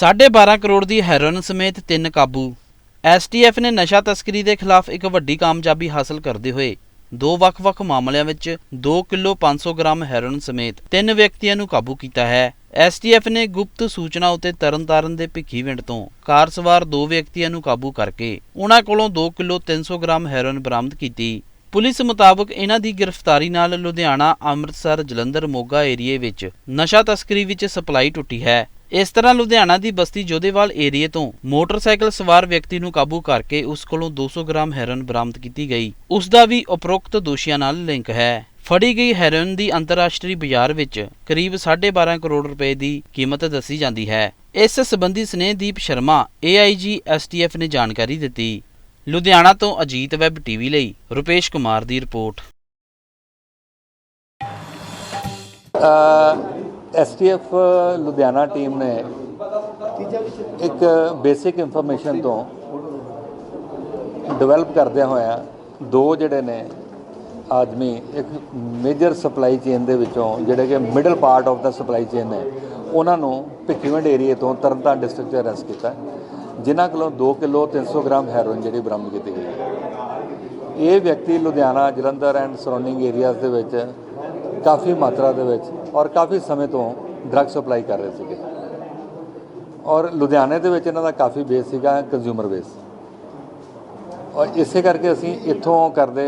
12.5 ਕਰੋੜ ਦੀ heroin ਸਮੇਤ ਤਿੰਨ ਕਾਬੂ। ਐਸਟੀਐਫ ਨੇ ਨਸ਼ਾ ਤਸਕਰੀ ਦੇ ਖਿਲਾਫ ਇੱਕ ਵੱਡੀ ਕਾਮਯਾਬੀ ਹਾਸਲ ਕਰਦੇ ਹੋਏ ਦੋ ਵੱਖ-ਵੱਖ ਮਾਮਲਿਆਂ ਵਿੱਚ 2 ਕਿਲੋ 500 ਗ੍ਰਾਮ ਹੈਰੋਇਨ ਸਮੇਤ ਤਿੰਨ ਵਿਅਕਤੀਆਂ ਨੂੰ ਕਾਬੂ ਕੀਤਾ ਹੈ। ਐਸਟੀਐਫ ਨੇ ਗੁਪਤ ਸੂਚਨਾ ਉਤੇ ਤਰਨਤਾਰਨ ਦੇ ਭਿੱਖੀਵਿੰਡ ਤੋਂ ਕਾਰ ਸਵਾਰ ਦੋ ਵਿਅਕਤੀਆਂ ਨੂੰ ਕਾਬੂ ਕਰਕੇ ਉਹਨਾਂ ਕੋਲੋਂ 2 ਕਿਲੋ 300 ਗ੍ਰਾਮ ਹੈਰੋਇਨ ਬਰਾਮਦ ਕੀਤੀ। ਪੁਲਿਸ ਮੁਤਾਬਕ ਇਹਨਾਂ ਦੀ ਗ੍ਰਿਫਤਾਰੀ ਨਾਲ ਲੁਧਿਆਣਾ, ਅੰਮ੍ਰਿਤਸਰ, ਜਲੰਧਰ, ਮੋਗਾ ਏਰੀਏ ਵਿੱਚ ਨਸ਼ਾ ਤਸਕਰੀ ਵਿੱਚ ਸਪਲਾਈ ਟੁੱਟੀ ਹੈ। ਇਸ ਤਰ੍ਹਾਂ ਲੁਧਿਆਣਾ ਦੀ ਬਸਤੀ ਜੋਧੇਵਾਲ ਏਰੀਏ ਤੋਂ ਮੋਟਰਸਾਈਕਲ ਸਵਾਰ ਵਿਅਕਤੀ ਨੂੰ ਕਾਬੂ ਕਰਕੇ ਉਸ ਕੋਲੋਂ 200 ਗ੍ਰਾਮ ਹੈਰੋਇਨ ਬਰਾਮਦ ਕੀਤੀ ਗਈ। ਉਸ ਦਾ ਵੀ ਉਪਰੋਕਤ ਦੋਸ਼ੀਆਂ ਨਾਲ ਲਿੰਕ ਹੈ। ਫੜੀ ਗਈ ਹੈਰੋਇਨ ਦੀ ਅੰਤਰਰਾਸ਼ਟਰੀ ਬਾਜ਼ਾਰ ਵਿੱਚ ਕਰੀਬ 12.5 ਕਰੋੜ ਰੁਪਏ ਦੀ ਕੀਮਤ ਦੱਸੀ ਜਾਂਦੀ ਹੈ। ਇਸ ਸੰਬੰਧੀ ਸਨੇਹਦੀਪ ਸ਼ਰਮਾ AIG STF ਨੇ ਜਾਣਕਾਰੀ ਦਿੱਤੀ। ਲੁਧਿਆਣਾ ਤੋਂ ਅਜੀਤ ਵੈਬ ਟੀਵੀ ਲਈ ਰੁਪੇਸ਼ ਕੁਮਾਰ ਦੀ ਰਿਪੋਰਟ। ਐਸਟੀਐਫ ਲੁਧਿਆਣਾ ਟੀਮ ਨੇ ਇੱਕ ਬੇਸਿਕ ਇਨਫੋਰਮੇਸ਼ਨ ਤੋਂ ਡਿਵੈਲਪ ਕਰਦਿਆਂ ਹੋਇਆ ਦੋ ਜਿਹੜੇ ਨੇ ਆਦਮੀ, ਇੱਕ ਮੇਜਰ ਸਪਲਾਈ ਚੇਨ ਦੇ ਵਿੱਚੋਂ ਜਿਹੜੇ ਕਿ ਮਿਡਲ ਪਾਰਟ ਆਫ ਦਾ ਸਪਲਾਈ ਚੇਨ ਨੇ, ਉਹਨਾਂ ਨੂੰ ਭਿੱਖੀਵਿੰਡ ਏਰੀਏ ਤੋਂ ਤਰਨਤਾਰਨ ਡਿਸਟ੍ਰਿਕਟ 'ਚ ਅਰੈਸਟ ਕੀਤਾ। ਜਿਨ੍ਹਾਂ ਕੋਲੋਂ 2 ਕਿਲੋ 300 ਗ੍ਰਾਮ ਹੈਰੋਇਨ ਜਿਹੜੀ ਬਰਾਮਦ ਕੀਤੀ ਗਈ। ਹੈ ਇਹ ਵਿਅਕਤੀ Ludhiana, Jalandhar and surrounding areas ਦੇ ਵਿੱਚ ਕਾਫੀ ਮਾਤਰਾ ਦੇ ਵਿੱਚ ਔਰ ਕਾਫੀ ਸਮੇਂ ਤੋਂ ਡਰੱਗ ਸਪਲਾਈ ਕਰ ਰਹੇ ਸੀਗੇ। ਔਰ ਲੁਧਿਆਣੇ ਦੇ ਵਿੱਚ ਇਹਨਾਂ ਦਾ ਕਾਫੀ ਬੇਸ ਸੀਗਾ ਕੰਜ਼ਿਊਮਰ ਬੇਸ ਔਰ ਇਸੇ ਕਰਕੇ ਅਸੀਂ ਇੱਥੋਂ ਕਰਦੇ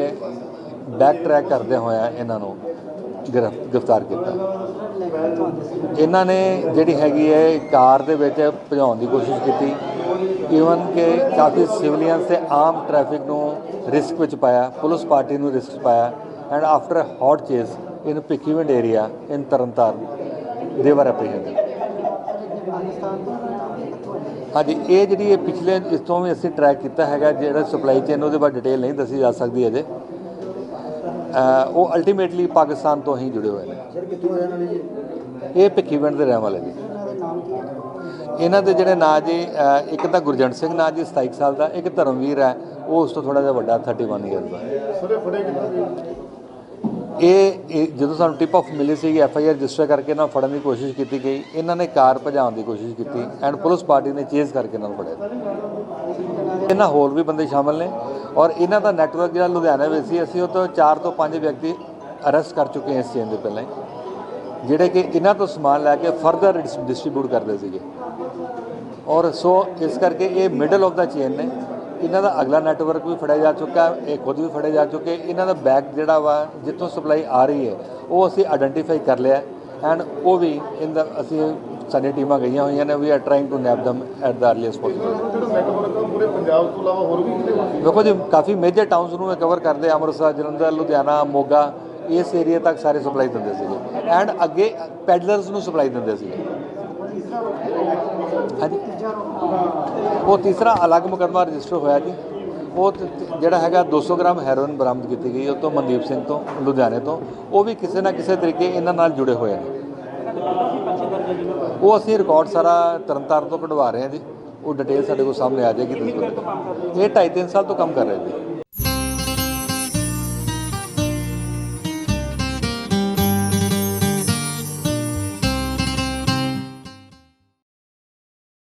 ਬੈਕ ਟਰੈਕ ਕਰਦੇ ਹੋਇਆ ਇਹਨਾਂ ਨੂੰ ਗ੍ਰਿਫ- ਗ੍ਰਿਫਤਾਰ ਕੀਤਾ। ਇਹਨਾਂ ਨੇ ਜਿਹੜੀ ਹੈਗੀ ਹੈ ਕਾਰ ਦੇ ਵਿੱਚ ਭਜਾਉਣ ਦੀ ਕੋਸ਼ਿਸ਼ ਕੀਤੀ ਈਵਨ ਕਿ ਕਾਫੀ ਸਿਵਲੀਅਨਸ ਤੇ ਆਮ ਟ੍ਰੈਫਿਕ ਨੂੰ ਰਿਸਕ ਵਿੱਚ ਪਾਇਆ, ਪੁਲਿਸ ਪਾਰਟੀ ਨੂੰ ਰਿਸਕ ਪਾਇਆ and after hot chase in Bhikhiwind area in Tarn Taran ਦੇ ਵਰ ਐਪਰੀਹੈਂਡਡ ਹਾਂਜੀ ਇਹ ਜਿਹੜੀ ਇਹ ਪਿਛਲੇ ਇਸ ਤੋਂ ਵੀ ਅਸੀਂ ਟਰੈਕ ਕੀਤਾ ਹੈਗਾ ਜਿਹੜਾ ਸਪਲਾਈ ਚੇਨ ਉਹਦੇ ਬਾਰੇ ਡਿਟੇਲ ਨਹੀਂ ਦੱਸੀ ਜਾ ਸਕਦੀ ਅਜੇ। ਉਹ ਅਲਟੀਮੇਟਲੀ ਪਾਕਿਸਤਾਨ ਤੋਂ ਹੀ ਜੁੜੇ ਹੋਏ ਨੇ। ਸਰ ਕਿੱਥੋਂ ਰਹਿਣ ਵਾਲੇ ਜੀ? ਇਹ ਭਿੱਖੀਵਿੰਡ ਦੇ ਰਹਿਣ ਵਾਲੇ ਜੀ ਇਹਨਾਂ ਦੇ ਜਿਹੜੇ ਨਾਂ ਜੀ ਇੱਕ ਤਾਂ ਗੁਰਜੰਟ ਸਿੰਘ ਨਾਂ ਜੀ 27 ਸਾਲ ਦਾ ਇੱਕ ਧਰਮਵੀਰ ਹੈ ਉਹ ਉਸ ਤੋਂ ਥੋੜਾ ਜਿਹਾ ਵੱਡਾ 31 ਇਅਰਸ ਦਾ। ਸਰ ਫੜੇ ਕਿੱਥੋਂ ਇਹ ਇਹ ਜਦੋਂ ਸਾਨੂੰ ਟਿਪ ਆਫ ਮਿਲੀ ਸੀ ਐਫ ਆਈ ਆਰ ਰਜਿਸਟਰ ਕਰਕੇ ਇਹਨਾਂ ਨੂੰ ਫੜਨ ਦੀ ਕੋਸ਼ਿਸ਼ ਕੀਤੀ ਗਈ, ਇਹਨਾਂ ਨੇ ਕਾਰ ਭਜਾਉਣ ਦੀ ਕੋਸ਼ਿਸ਼ ਕੀਤੀ ਐਂਡ ਪੁਲਿਸ ਪਾਰਟੀ ਨੇ ਚੇਜ਼ ਕਰਕੇ ਇਹਨਾਂ ਨੂੰ ਫੜਿਆ। ਇਹਨਾਂ ਹੋਰ ਵੀ ਬੰਦੇ ਸ਼ਾਮਲ ਨੇ ਔਰ ਇਹਨਾਂ ਦਾ ਨੈਟਵਰਕ ਜਿਹੜਾ ਲੁਧਿਆਣਾ ਵਿੱਚ ਸੀ, ਅਸੀਂ ਉਹ ਤੋਂ 4 ਤੋਂ 5 ਵਿਅਕਤੀ ਅਰੈਸਟ ਕਰ ਚੁੱਕੇ ਹਾਂ ਇਸ ਚੇਨ ਦੇ ਪਹਿਲਾਂ ਜਿਹੜੇ ਕਿ ਇਹਨਾਂ ਤੋਂ ਸਮਾਨ ਲੈ ਕੇ ਫਰਦਰ ਡਿਸਟ੍ਰੀਬਿਊਟ ਕਰਦੇ ਸੀਗੇ। ਔਰ ਸੋ ਇਸ ਕਰਕੇ ਇਹ ਮਿਡਲ ਆਫ ਦਾ ਚੇਨ ਨੇ। ਇਹਨਾਂ ਦਾ ਅਗਲਾ ਨੈਟਵਰਕ ਵੀ ਫੜਿਆ ਜਾ ਚੁੱਕਾ ਹੈ ਇਹ ਖੁਦ ਵੀ ਫੜੇ ਜਾ ਚੁੱਕੇ ਇਹਨਾਂ ਦਾ ਬੈਗ ਜਿਹੜਾ ਵਾ ਜਿੱਥੋਂ ਸਪਲਾਈ ਆ ਰਹੀ ਹੈ ਉਹ ਅਸੀਂ ਆਇਡੈਂਟੀਫਾਈ ਕਰ ਲਿਆ ਐਂਡ ਉਹ ਵੀ ਇਨ ਦਾ ਅਸੀਂ ਸਾਡੀਆਂ ਟੀਮਾਂ ਗਈਆਂ ਹੋਈਆਂ ਨੇ we are trying to nab them at the earliest possible ਜਿਹੜਾ ਨੈਟਵਰਕ ਆ ਪੂਰੇ ਪੰਜਾਬ ਤੋਂ ਇਲਾਵਾ ਹੋਰ ਵੀ ਕਿਤੇ ਹੋਣਗੇ ਵੇਖੋ ਜੀ ਕਾਫੀ ਮੇਜਰ ਟਾਊਨਸ ਨੂੰ ਕਵਰ ਕਰਦੇ ਅੰਮ੍ਰਿਤਸਰ ਜਲੰਧਰ ਲੁਧਿਆਣਾ ਮੋਗਾ ਇਸ ਏਰੀਆ ਤੱਕ ਸਾਰੇ ਸਪਲਾਈ ਦਿੰਦੇ ਸੀਗੇ। ਐਂਡ ਅੱਗੇ ਪੈਡਲਰਸ ਨੂੰ ਸਪਲਾਈ ਦਿੰਦੇ ਸੀਗੇ। ਹਾਂਜੀ। ਉਹ ਤੀਸਰਾ ਅਲੱਗ ਮੁਕੱਦਮਾ ਰਜਿਸਟਰ ਹੋਇਆ ਜੀ। ਉਹ ਜਿਹੜਾ ਹੈਗਾ 200 ਗ੍ਰਾਮ ਹੈਰੋਇਨ ਬਰਾਮਦ ਕੀਤੀ ਗਈ ਉਹ ਤੋਂ ਮਨਦੀਪ ਸਿੰਘ ਤੋਂ, ਲੁਧਿਆਣੇ ਤੋਂ। ਉਹ ਵੀ ਕਿਸੇ ਨਾ ਕਿਸੇ ਤਰੀਕੇ ਇਹਨਾਂ ਨਾਲ ਜੁੜੇ ਹੋਏ ਨੇ। ਉਹ ਅਸੀਂ ਰਿਕਾਰਡ ਸਾਰਾ ਤਰਨਤਾਰਨ ਤੋਂ ਕਢਵਾ ਰਹੇ ਹਾਂ ਜੀ। ਉਹ ਡਿਟੇਲ ਸਾਡੇ ਕੋਲ ਸਾਹਮਣੇ ਆ ਜਾਏਗੀ। ਇਹ ਢਾਈ ਤਿੰਨ ਸਾਲ ਤੋਂ ਕੰਮ ਕਰ ਰਹੇ ਜੀ